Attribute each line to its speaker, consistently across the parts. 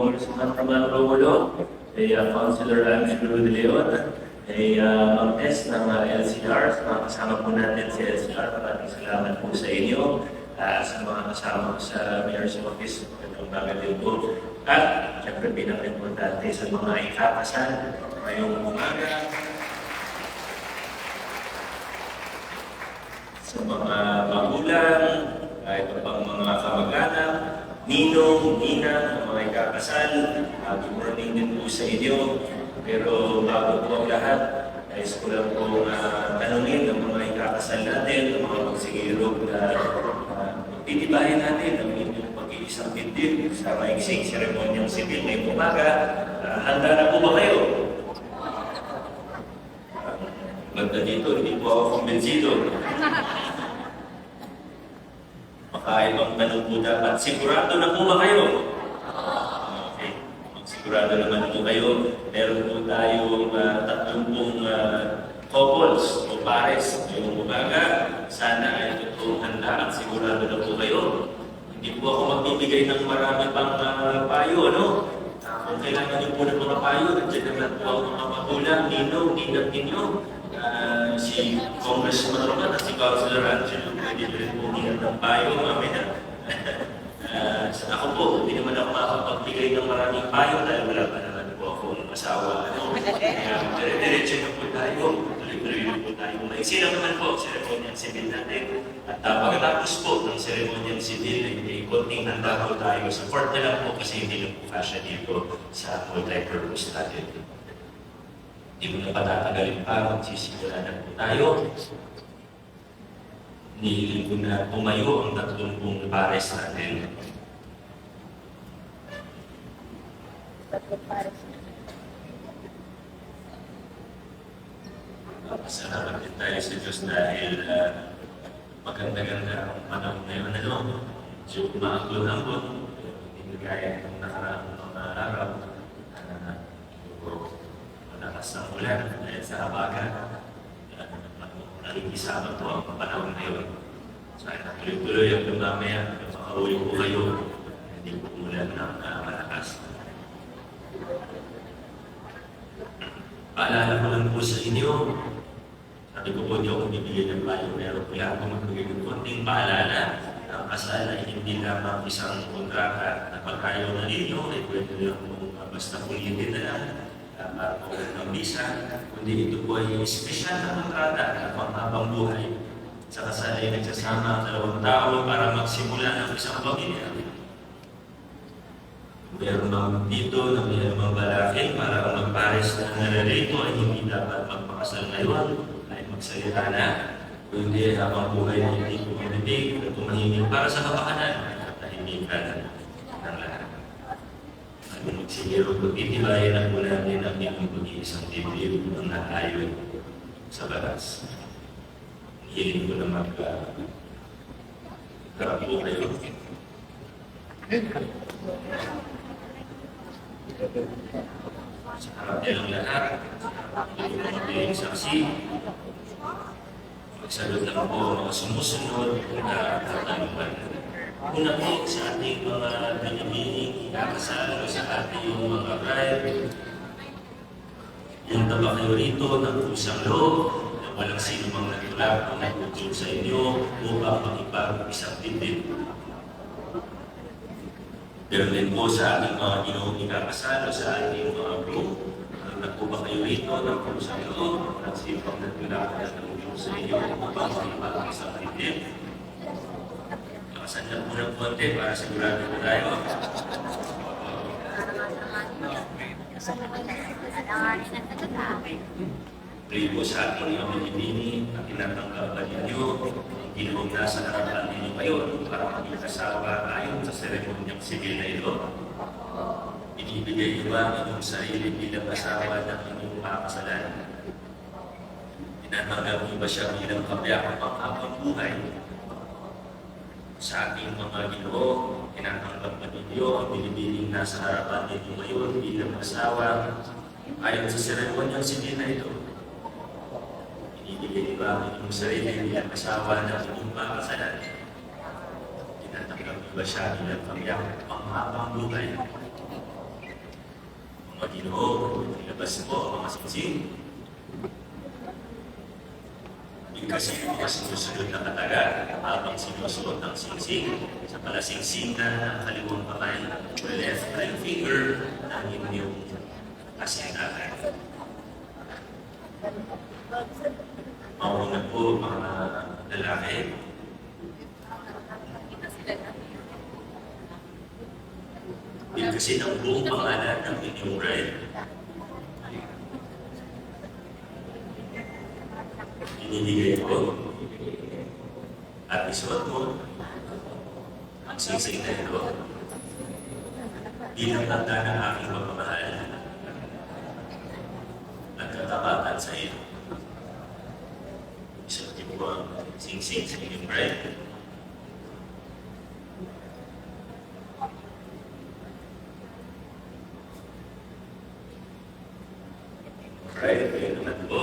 Speaker 1: Congressman Romano Romulo, kay uh, Councilor Angelo De Leon, kay uh, Ma'am Tess ng uh, LCR, sa mga kasama po natin sa LCR, maraming salamat po sa inyo, uh, sa mga kasama sa Mayor's Office, itong bagay din po. At, syempre, pinaka-importante sa mga ikakasal ngayong umaga, sa mga magulang, kahit pa pang mga kamag-anak, ninong, ninang, mga ikakasal, uh, good morning din po sa inyo. Pero bago po ang lahat, nais ko lang po uh, tanungin ng mga ikakasal natin, ng mga magsigirog na uh, titibahin natin ang inyong pag-iisang dibdib sa maiksing seremonyang sibil ngayong umaga. Uh, handa na po ba kayo? Banda dito, hindi po ako kumbinsido. Makaibang tanong po dapat. Sigurado na po ba kayo? Okay. Sigurado naman po kayo. Meron po tayong uh, tatlong pong uh, couples o pares ngayong umaga. Sana ay totoong handa at sigurado na po kayo. Hindi po ako magbibigay ng marami pang uh, payo, ano? Kung kailangan niyo po ng mga payo, nandiyan naman po ang mga magulang, ninong, ninang ninyo. Si Congressman Roman at si Councilor Angelo, pwede rin po niya ng payo mamaya. Sa ako po, hindi naman ako makapagbigay ng maraming payo dahil wala pa naman po ako ng asawa. Ano? Kaya dire-diretso na po tayo, tuloy-tuloy na po tayo. Maiksi lang naman po ang seremonyang civil natin. At uh, pagkatapos po ng seremonyang civil, ay konting handa po tayo court na lang po kasi hindi lang po fashion dito sa multi-purpose natin. Hindi mo na patatagalin pa, magsisimula na po tayo. Nihiling ko na tumayo ang tatlong pong pares natin.
Speaker 2: Tatlong pares.
Speaker 1: Pasalamat din tayo sa Diyos dahil uh, maganda-ganda ang panahon ngayon. Ano? Medyo umaangkot-angkot. Hindi gaya ng nakaraang mga araw. Malakas ang ulan dahil sa habagat. Uh, nakikisama po ang panahon ngayon. Sana tuloy-tuloy ang lumamaya. Makauwi po kayo. Hindi po umulan ng uh, malakas. Paalala ko lang po sa inyo, sabi ko po, di ako bibigyan ng payo, pero kaya ako magbigay ng konting paalala ang kasal ay hindi lamang isang kontrata na pagkayo na ninyo, ay pwede nyo basta kulitin na lang, uh, po ng visa, kundi ito po ay espesyal na kontrata na panghabang buhay. Sa kasal ay nagsasama ang dalawang tao para magsimula ng isang pamilya. Meron mang dito na meron mang balakid para ang magpares na nararito ay hindi dapat magpakasal ngayon ay magsalita na. Kundi habang buhay na hindi pumitig at tumahimik para sa kapakanan at tahimikan ng lahat. Magsigiro ko titibayan ang mula natin ang inyong pag-iisang dibdib ng naayon sa batas. Hiling ko na mag uh, po kayo. Sa harap niya ng lahat, yung mga piling saksi, magsalot lang po ang mga sumusunod na katanungan. Una po sa ating mga binibining ikakasal o sa ating mga bride, yung taba kayo rito ng pusang loob na walang sino mang natulak o nagtutulog sa inyo upang makipag isang dibdib. Pero din po sa ating mga ginawang ikakasal o sa ating mga group, ang nagpuba kayo rito ng pusang loob, at sipang natulak na nagtutulog sa inyo upang makipag isang dibdib. Po ng konti para sigurado po tayo. Pray po sa ating mga binibini na tinatanggap ninyo, ginawang nasa harapan ninyo ngayon para maging kasawa ayon sa seremonyang sibil na ito. Binibigay niyo ang inyong sarili bilang asawa ng inyong makasalan? Tinatanggap niyo ba siya bilang kabiyak pang habang buhay? Sa ating mga ginoo, tinatanggap ba ninyo ang binibining nasa harapan ninyo ngayon bilang asawa ayon sa seremonyang sibil na ito? Ibigay ba ang inyong sarili bilang asawa ng inyong makasalan? Tinatanggap niyo ba siya bilang pamilya panghabang buhay? Mga ginoo, ilabas mo ang mga singsing. Bigkasin mo ang sinusunod na kataga habang sinusuot ang singsing sa palasingsing na kaliwang kamay, left ring finger ng inyong kasintahan. Mauna po mga lalaki. Bigkasin ang buong pangalan ng inyong bride. Inibigay ko at isuot mo ang singsing na ito bilang tanda ng aking pagmamahal at katapatan sa iyo. Isuot po ang singsing sa inyong bride. Right, kayo naman po.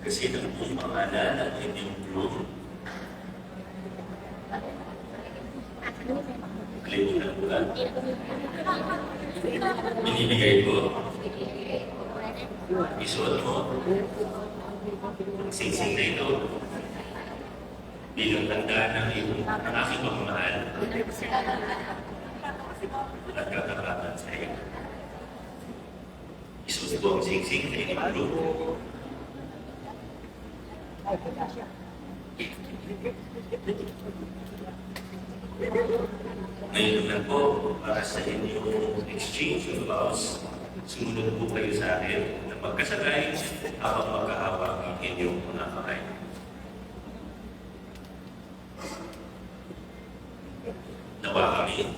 Speaker 1: Kasi ng buong pangalan at inyong groom, lang. Binibigay ko. Isuot mo. Ang singsing na ito. Bilang tanda ng iyong ng aking pagmamahal at katapatan sa iyo. Isuot ko ang singsing na inyong groom. Ngayon naman po, para sa inyong exchange of vows, sumunod po kayo sa akin na magkasakay habang magkahawak ang inyong mga kamay. Nawa kami.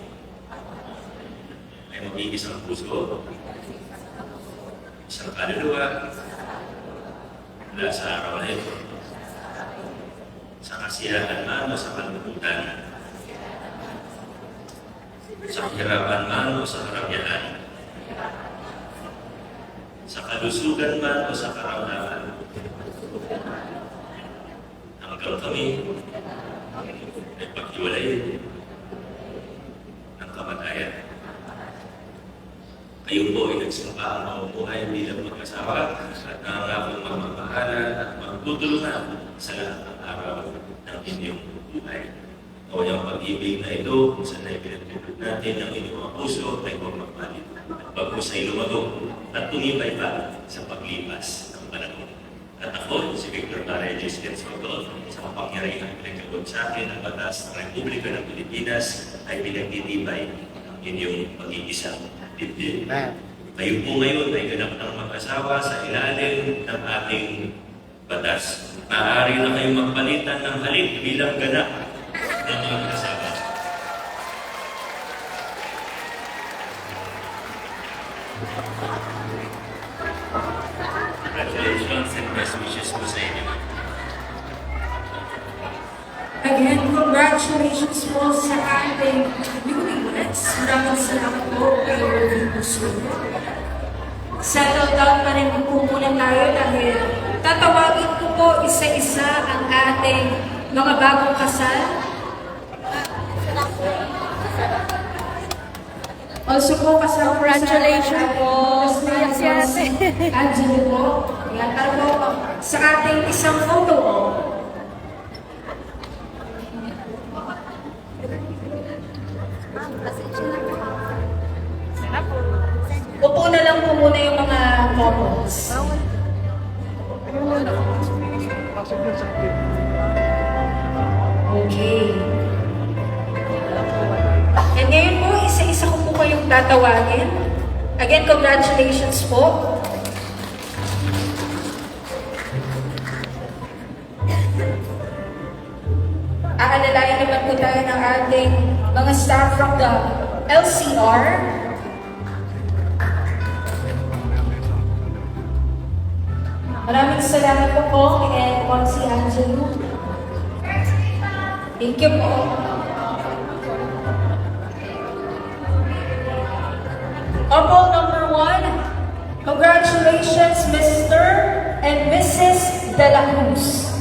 Speaker 1: Ay mag-iisang puso, isang kaluluwa, mula sa araw na ito, sa kasiyahan man o sa kalungkutan, sa kahirapan man o sa karamyahan, sa kalusugan man o sa karamdaman. Hanggang kami ay paghiwalay ng kamatayan. Kayo po ay nagsumpa ang mamumuhay bilang mag-asawa at nangangakong magmamahalan at magtutulungan sa lahat ng araw ng inyong buhay. O yung pag-ibig na ito, kung saan ay pinagtutulog natin ang inyong mga puso ay huwag magpalit. At pagkusay lumago at tumibay pa sa paglipas ng panahon. At ako, si Victor Paredes del Soto, sa kapangyarihan pinagkabot sa akin ang batas ng Republika ng Pilipinas ay pinagtitibay ang inyong pag-iisang dibdib. Kayo po ngayon ay ganap ng mag-asawa sa ilalim ng ating batas. Maaari na kayong magpalitan ng halik bilang ganap ng wishes po sa.
Speaker 3: Again, congratulations po sa ating newlyweds. Maraming salamat po kay Rodin Busuyo. Settle down pa rin po muna tayo dahil tatawagin ko po isa-isa ang ating mga bagong kasal. Also po kasama
Speaker 2: Congratulations po.
Speaker 3: Yes,
Speaker 2: Yes.
Speaker 3: Angelo po. Yan, para po sa ating isang photo. Upo na lang po muna yung mga couples. Okay. Tatawagin. Again, congratulations po. Aalalayan naman po tayo ng ating mga staff from the LCR. Maraming salamat po po and Ponsi Angelo. Thank you po. Couple number one, congratulations Mr. and Mrs. De La Cruz.